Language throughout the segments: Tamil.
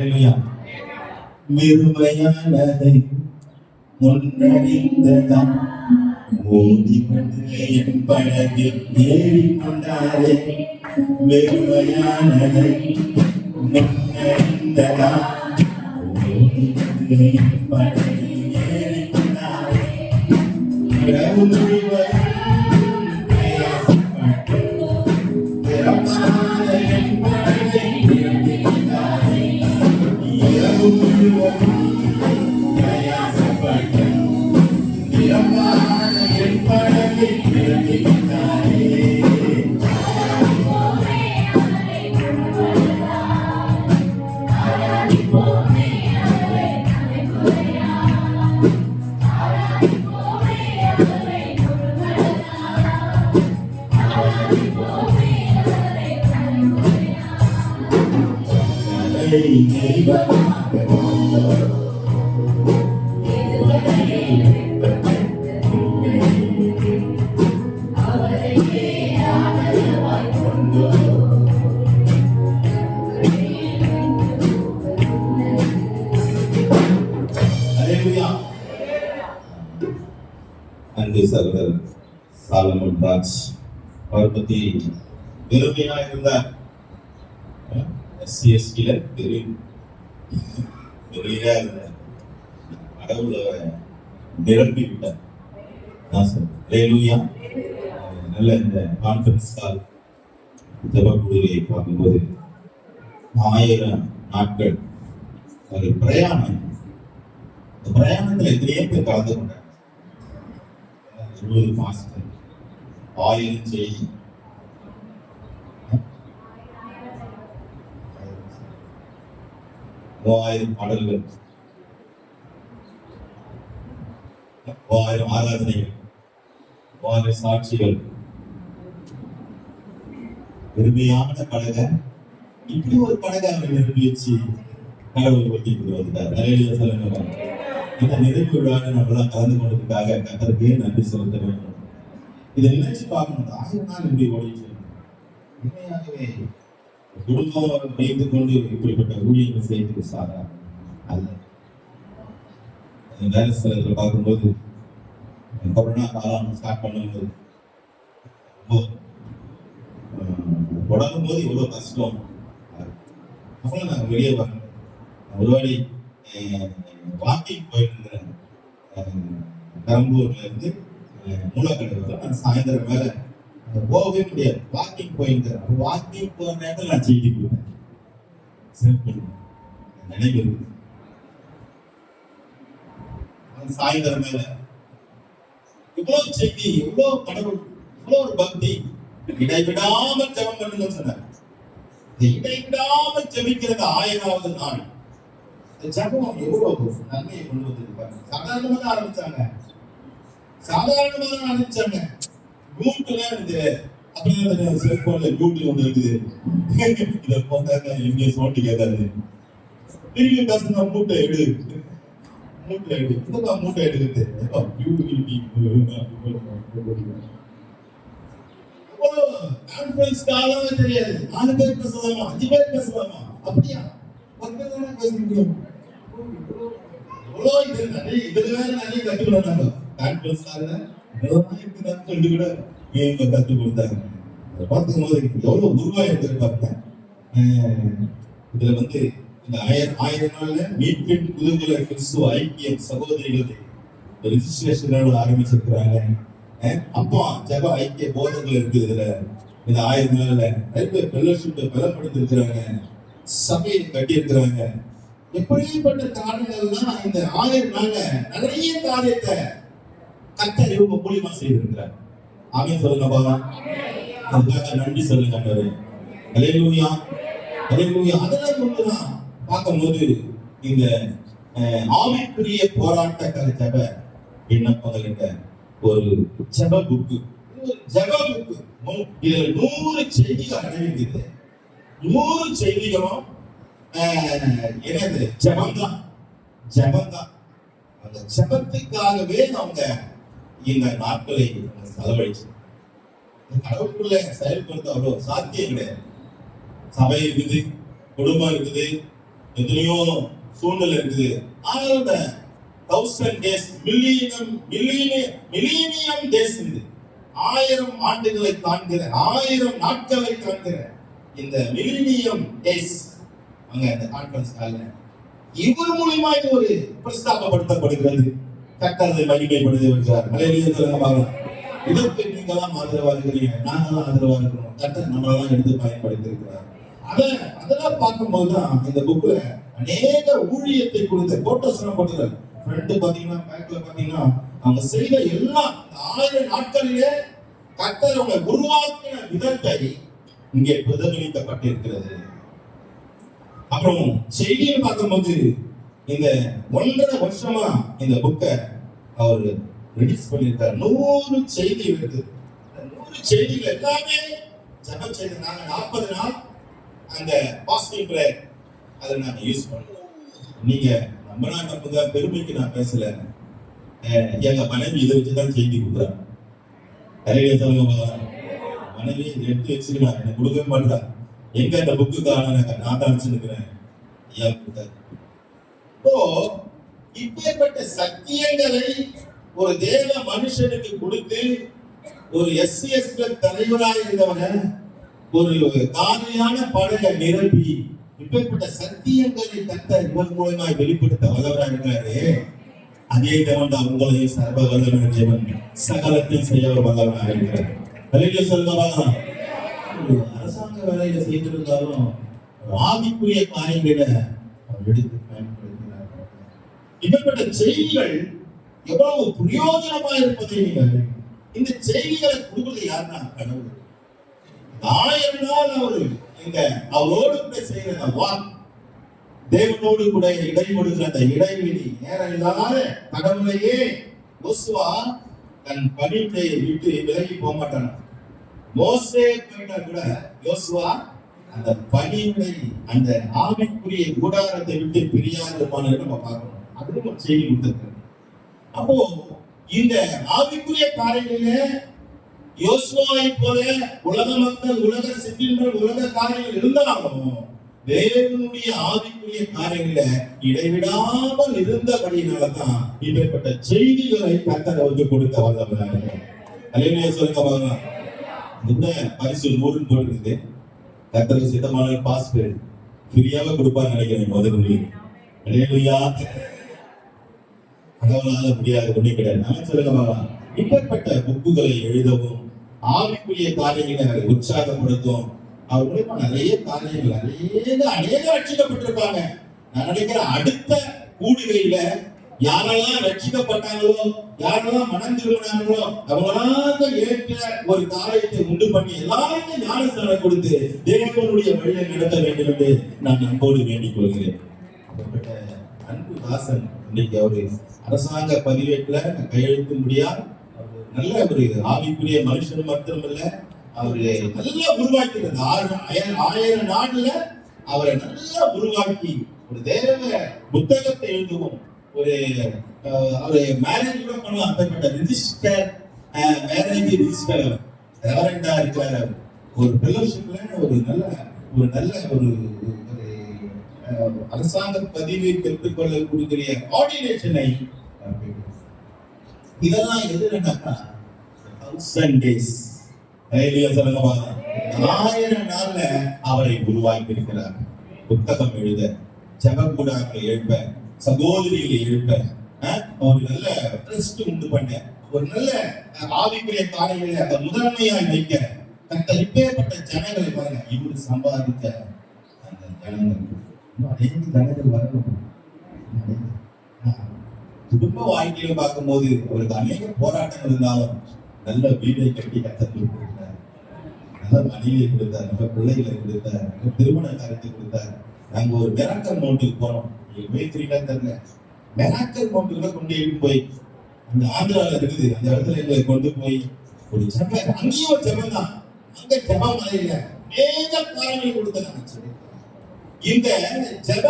ஹalleluya. மிருமையானதை முன்னறிந்ததாம். மோதி என் படகில் ஏறிக்கொண்டாரே. முன்னறிந்ததாம். என் படகில் ஏறிக்கொண்டாரே. இரவு முழுவதும் அவர் பத்தி பெருமையா இருந்தார் எஸ்சிஎஸ்டில பெரிய பெருமையா இருந்தார். கடவுள நிரம்பி விட்டார். நான் சொல்றேன் நல்ல இந்த கான்ஃபரன்ஸ் கால் ஜபக்குழுவை பார்க்கும்போது ஆயிரம் நாட்கள் ஒரு பிரயாணம். இந்த பிரயாணத்துல எத்தனையோ பேர் கலந்து கொண்டாங்க. இருபது ஆயிரம் செய்தி மூவாயிரம் பாடல்கள். மூவாயிரம் ஆராதனைகள். மூவாயிரம் சாட்சிகள். பெருமையான படக இப்படி ஒரு படக அவர் நிரூபிச்சு கடவுள் ஒட்டி கொண்டு வந்தார் நிறைய சொல்லுங்க இந்த நிறைவு விழாவில் நம்மளாம் கலந்து கொண்டதுக்காக கத்தருக்கே நன்றி செலுத்த வேண்டும். இதை நினைச்சு பார்க்கணும். இந்த ஆயிரம் நாள் இப்படி ஓடிச்சு உண்மையாகவே குடும்பம் வைத்து கொண்டு இப்படிப்பட்ட ஊழியர்கள் செய்தது சாரா அல்ல. வேலை ஸ்தலத்தில் பார்க்கும்போது கொரோனா காலம் ஸ்டார்ட் பண்ணும்போது தொடங்கும் போது இவ்வளோ கஷ்டம். அப்புறம் நாங்கள் வெளியே வரணும் ஒரு வாடி வாக்கிங் போயிருந்தேன் பெரம்பூர்ல இருந்து மூலக்கடை வரை சாயந்தரம் மேல அங்க போகவே முடியாது. வாக்கிங் போயிருந்தேன் வாக்கிங் போற நேரத்தில் நான் செய்தி கொடுத்தேன் செல்போன் நினைவு சாயந்தரம் மேல. இவ்வளவு செய்தி இவ்வளவு கடவுள் இவ்வளவு ஒரு பக்தி. இடைவிடாமல் ஜெபம் பண்ணுங்க சொன்னார். இடைவிடாமல் ஜெபிக்கிறது ஆயிராவது நாள். இந்த ஜெபம் எவ்வளவு? நன்மையை கொண்டு வந்திருக்கு பாருங்க. தான் ஆரம்பிச்சாங்க. சாதாரணமாக தான் ஆரம்பிச்சாங்க கூட்டுல இருக்கு அப்புறம் செல்போன்ல கூட்டு ஒண்ணு இருக்குது இதை போட்டாங்க எங்க சோட்டி கேட்காது டிவி பேசுனா மூட்டை எடு. மூட்டை எடு. இதுப்பா மூட்டை எடுக்குது எப்பா, beauty, கான்ஃபரன்ஸ் காலமே தெரியாது. நாலு பேர் பேசலாமா? அஞ்சு பேர் பேசலாமா? அப்படியா? பத்து பேர் பேச முடியும். இவ்வளோ இது நிறைய இதுல வேற நிறைய கத்துக்கணும் நாங்க. கான்ஃபரன்ஸ் காலில் இதெல்லாம் இருக்குதான்னு சொல்லி கூட இவங்க கற்றுக் கொடுத்தாங்க. அதை பார்க்கும் போது எவ்வளவு உருவாக எதிர்பார்த்தேன் இதில் வந்து இந்த ஆயிரம் ஆயிரம் நாள்ல மீட்பின் புதுகுல கிறிஸ்துவ ஐக்கியம் சகோதரிகள் ரெஜிஸ்ட்ரேஷனோட ஆரம்பிச்சிருக்கிறாங்க. அஹ் அப்பா ஜப ஐக்கிய போதங்கள் இருக்குது இதுல. இந்த ஆயிரம் நாள்ல நிறைய பேர் ஃபெல்லோஷிப்பை பலப்படுத்திருக்கிறாங்க சபையை கட்டியிருக்கிறாங்க. எப்படிப்பட்ட காரணங்கள்லாம் இந்த ஆயிரம் நாள்ல நிறைய காரியத்தை கத்தர் இவங்க மூலியமா செய்திருக்கிறார். ஆமீன் சொல்லுங்க பாபா அதுக்காக நன்றி சொல்லுங்க ஆண்டவரே அலையலூயா அலையலூயா அதெல்லாம் கொண்டுதான் பார்க்கும்போது இந்த ஆமைக்குரிய போராட்டக்கார ஜப விண்ணப்பங்கள் என்ற ஒரு ஜப புக்கு. ஜப புக்கு. இதுல நூறு செய்திகள் அடங்கிஇருக்குது நூறு செய்திகளும் என்னது? ஜபம் தான் ஜபம் தான் அந்த ஜபத்துக்காகவே அவங்க இந்த நாட்களை செலவழிச்சு. கடவுளுக்குள்ள செயல்படுத்த அவ்வளோ சாத்தியம் கிடையாது. சபை இருக்குது குடும்பம் இருக்குது எத்தனையோ சூழ்நிலை இருக்குது. ஆனால் இந்த thousand days millennium millennium millennium days இது. ஆயிரம் ஆண்டுகளை தாண்டுகிற ஆயிரம் நாட்களை தாண்டுகிற இந்த மில்லினியம் டேஸ் அங்க இந்த கான்ஃபரன்ஸ் காலில் இவர் மூலியமா இது ஒரு பிரஸ்தாபப்படுத்தப்படுகிறது. கட்டளை மகிமைப்படுத்தி வருகிறார் மலையிலேயே சொல்லுங்க இதற்கு நீங்களாம் ஆதரவா இருக்கிறீங்க நாங்களாம் ஆதரவா இருக்கிறோம் கட்டளை நம்மளெல்லாம் எடுத்து பயன்படுத்தி இருக்கிறார் அதை அதெல்லாம் பார்க்கும்போது தான் இந்த புக்ல அநேக ஊழியத்தை கொடுத்த கோட்டசனம் கொடுத்தார் ஃப்ரெண்டு பாத்தீங்கன்னா பேக்ல பாத்தீங்கன்னா அவங்க செய்த எல்லா ஆயிரம் நாட்களிலே கத்தர் அவங்க உருவாக்கின விதத்தை இங்கே பிரதிபலிக்கப்பட்டிருக்கிறது. அப்புறம் செய்தியை பார்க்கும்போது இந்த ஒன்றரை வருஷமா இந்த புக்கை அவர் ரிலீஸ் பண்ணியிருக்கார் நூறு செய்தி இருக்கு. நூறு செய்திகள் எல்லாமே ஜபம் செய்த நாங்கள் நாற்பது நாள் அந்த பாசிட்டிவ் பிரேயர் அதை நாங்கள் யூஸ் பண்ணோம். நீங்க நம்பனா நம்புங்க பெருமைக்கு நான் பேசல. எங்க மனைவி இதை வச்சு தான் செய்தி கொடுக்குறாங்க நிறைய சொல்லுங்க மனைவி இதை எடுத்து வச்சுக்கிறேன் எனக்கு கொடுக்கவே மாட்டேன் எங்க அந்த புக்கு காண நான் தான் வச்சுருக்கிறேன். ஐயா கொடுத்தாரு. இப்போ இப்பேற்பட்ட சத்தியங்களை ஒரு தேவ மனுஷனுக்கு கொடுத்து ஒரு எஸ்சிஎஸ் தலைவராக இருந்தவன ஒரு காலியான படைய நிரப்பி இப்பேற்பட்ட சத்தியங்களை தத்த இவர் மூலமாய் வெளிப்படுத்த வல்லவராக இருக்கிறாரு அதே தேவன் தான் உங்களையும் சர்வ வல்லவன் தேவன் சகலத்தில் செய்ய வல்லவராக இருக்கிறார் அலையில சொல்லுவாங்க அரசாங்க வேலையில செய்திருந்தாலும் ஆவிக்குரிய காரியங்களை அவர் எடுத்து இப்படிப்பட்ட செய்திகள் எவ்வளவு பிரயோஜனமா இருப்பதை நீங்கள் இந்த செய்திகளை கொடுப்பது யாருன்னா கடவுள். நாயனால் அவர் இந்த அவரோடு கூட செய்கிற அந்த வாக் தேவனோடு கூட இடைபடுகிற அந்த இடைவெளி நேரம் இல்லாத கடவுளையே யோசுவா தன் பணியை விட்டு விலகி போக மாட்டான். மோசே போயிட்டா கூட யோசுவா அந்த பணியை அந்த ஆவிக்குரிய கூடாரத்தை விட்டு பிரியாதமான நம்ம பார்க்கணும். அதுவும் ஒரு செய்தி கொடுத்திருக்காரு. அப்போ இந்த ஆவிக்குரிய காரியங்களிலே யோசுவாவை போல உலக மக்கள் உலக சிற்றின்பங்கள் உலக காரியங்கள் இருந்தாலும் தேவனுடைய ஆவிக்குரிய காரியங்கள இடைவிடாமல் இருந்தபடியினால தான் இப்பேற்பட்ட செய்திகளை கத்தர் வந்து கொடுத்த வல்லவர் அலையிலேயே சொல்லுங்க பார்க்கலாம் இந்த பரிசு நூறு போட்டுருக்குது. கத்தரை சித்தமான பாஸ் பேர் ஃப்ரீயாவே கொடுப்பான்னு நினைக்கிறேன் முதல்ல அலையிலையா அதனால முடியாது ஒண்ணு கிடையாது நான் சொல்லுங்க புக்குகளை எழுதவும் ஆவிக்குரிய காரியங்களை உற்சாகப்படுத்தும் அவர் நிறைய காரியங்கள் நிறைய அநேக ரட்சிக்கப்பட்டிருப்பாங்க. நான் நினைக்கிறேன் அடுத்த கூடுகையில யாரெல்லாம் ரட்சிக்கப்பட்டாங்களோ யாரெல்லாம் மனம் திரும்பினாங்களோ அவங்களாக ஏற்ற ஒரு காரியத்தை உண்டு பண்ணி எல்லாருக்கும் ஞானஸ்தானம் கொடுத்து தேவனுடைய வழியை நடத்த வேண்டும் என்று நான் அன்போடு வேண்டிக் கொள்கிறேன். அன்பு தாசன் இன்னைக்கு அவரு அரசாங்க பதிவேட்டில் கையெழுத்து முடியாது நல்ல ஒரு ஆவிக்குரிய மனுஷன் மட்டுமல்ல அவரு நல்லா உருவாக்கி ஆயிரம் ஆயிரம் ஆயிரம் நாடுல அவரை நல்லா உருவாக்கி ஒரு தேவ புத்தகத்தை எழுதுவோம். ஒரு அவரு மேரேஜ் கூட பண்ணுவோம். அப்படிப்பட்ட ரிஜிஸ்டர் மேரேஜ் ரிஜிஸ்டர் ரெவரண்டா இருக்கிறார் ஒரு ஃபெலோஷிப்ல ஒரு நல்ல ஒரு நல்ல ஒரு அரசாங்க பதிவை பெற்றுக்கொள்ளக்கூடிய கோஆர்டினேஷனை இதெல்லாம் எதுனாக்கா தௌசண்ட் டேஸ் சொல்லுங்க ஆயிரம் நாள்ல அவரை உருவாக்கி இருக்கிறார் புத்தகம் எழுத ஜபகுடாக்களை எழுப்ப சகோதரிகளை எழுப்ப. ஒரு நல்ல ட்ரஸ்ட் உண்டு பண்ண ஒரு நல்ல ஆவிக்குரிய காரியங்களை அந்த முதன்மையாய் வைக்க தக்க இப்பேற்பட்ட ஜனங்களை பாருங்க இவரு சம்பாதித்த அந்த ஜனங்கள். இன்னும் அநேக வரணும் குடும்ப வாழ்க்கையில பார்க்கும்போது அவருக்கு அநேக போராட்டங்கள் இருந்தாலும் நல்ல வீடை கட்டி கத்தத்தில் கொடுத்தார் நல்ல மனைவியை கொடுத்தார் நல்ல பிள்ளைகளை கொடுத்தார் நல்ல திருமண காரியத்தை கொடுத்தார் நாங்க ஒரு மெராக்கல் மவுண்டுக்கு போனோம் உங்களுக்கு மேய்த்திரிலாம் தெரியல மெராக்கல் மவுண்டுக்குள்ள கொண்டு எழுந்து போய் அந்த ஆந்திராவில் இருக்குது அந்த இடத்துல எங்களை கொண்டு போய் ஒரு ஜப அங்கேயும் ஒரு ஜபம் தான் அங்க ஜபம் மலையில மேஜ காரியங்கள் கொடுத்தாங்க இந்த ஜப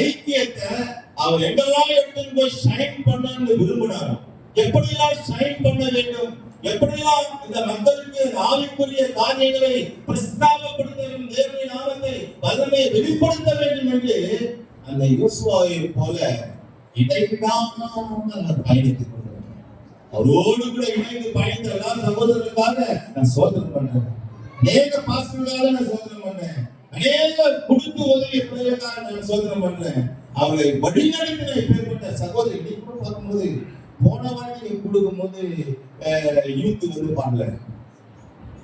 ஐக்கியத்தை அவர் எங்கெல்லாம் எடுத்துட்டு போய் ஷைன் பண்ணணும்னு விரும்பினாரோ எப்படியெல்லாம் ஷைன் பண்ண வேண்டும்? எப்படியெல்லாம் இந்த மக்களுக்கு ஆவிக்குரிய காரியங்களை பிரஸ்தாபப்படுத்த வேண்டும் தேவனுடைய நாமத்தை வல்லமை வெளிப்படுத்த வேண்டும் என்று அந்த யோசுவாவை போல இடைவிடாமல் பயணித்துக் கொண்டிருக்கிறார் அவரோடு கூட இணைந்து பயணித்த எல்லா சகோதரர்களுக்காக நான் சோதனை பண்றேன் நேர பாஸ்டர்களுக்காக நான் சோதனை பண்ணேன். அநேக கொடுத்து உதவிய பிள்ளைகளுக்காக நான் சோதனை பண்றேன் அவரை வழிநடத்தின இப்பேற்பட்ட சகோதரி நீ கூட பார்க்கும்போது போன வாரம் நீங்க கொடுக்கும்போது யூத் வந்து பாடல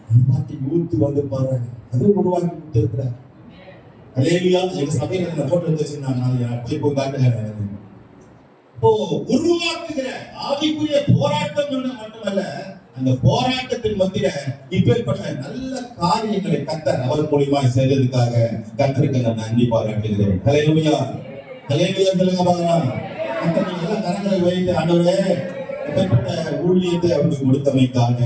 அந்த மாதிரி யூத் வந்து பாரு அது உருவாக்கி கொடுத்திருக்கிறார். அலேலியா எங்க சபையில இந்த போட்டோ எடுத்து வச்சிருந்தாங்க நான் போய் போய் காட்டுகிறேன் இப்போ உருவாக்குகிற ஆவிக்குரிய போராட்டம் என்று மட்டுமல்ல அந்த போராட்டத்தின் மத்திய இப்பேற்பட்ட நல்ல காரியங்களை கத்தர் அவர் மூலியமா செய்ததுக்காக கத்தருக்கு நான் நன்றி பாராட்டுகிறேன். தலைமையா தலைமையா சொல்லுங்க பார்க்கலாம். கத்தர் நல்ல கரங்களை வைத்து ஆண்டவரே இப்பேற்பட்ட ஊழியத்தை அவருக்கு கொடுத்தமைக்காக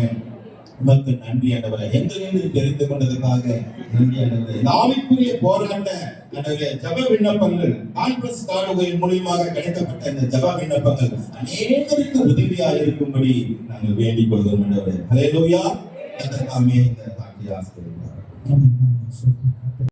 உமக்கு நன்றி எந்த எங்களிலிருந்து தெரிந்து கொண்டதுக்காக நன்றி ஆண்டவரே. இந்த ஆவிக்குரிய போராட்ட ஆண்டவரே ஜப விண்ணப்பங்கள் கான்ஃபரன்ஸ் கார்டுகளின் மூலியமாக கிடைக்கப்பட்ட இந்த ஜப விண்ணப்பங்கள் அநேகருக்கு உதவியாக இருக்கும்படி நாங்கள் வேண்டிக் கொள்கிறோம் ஆண்டவரே. ஹalleluya லோயா அதற்காமே இந்த வார்த்தையை ஆசிரியர்.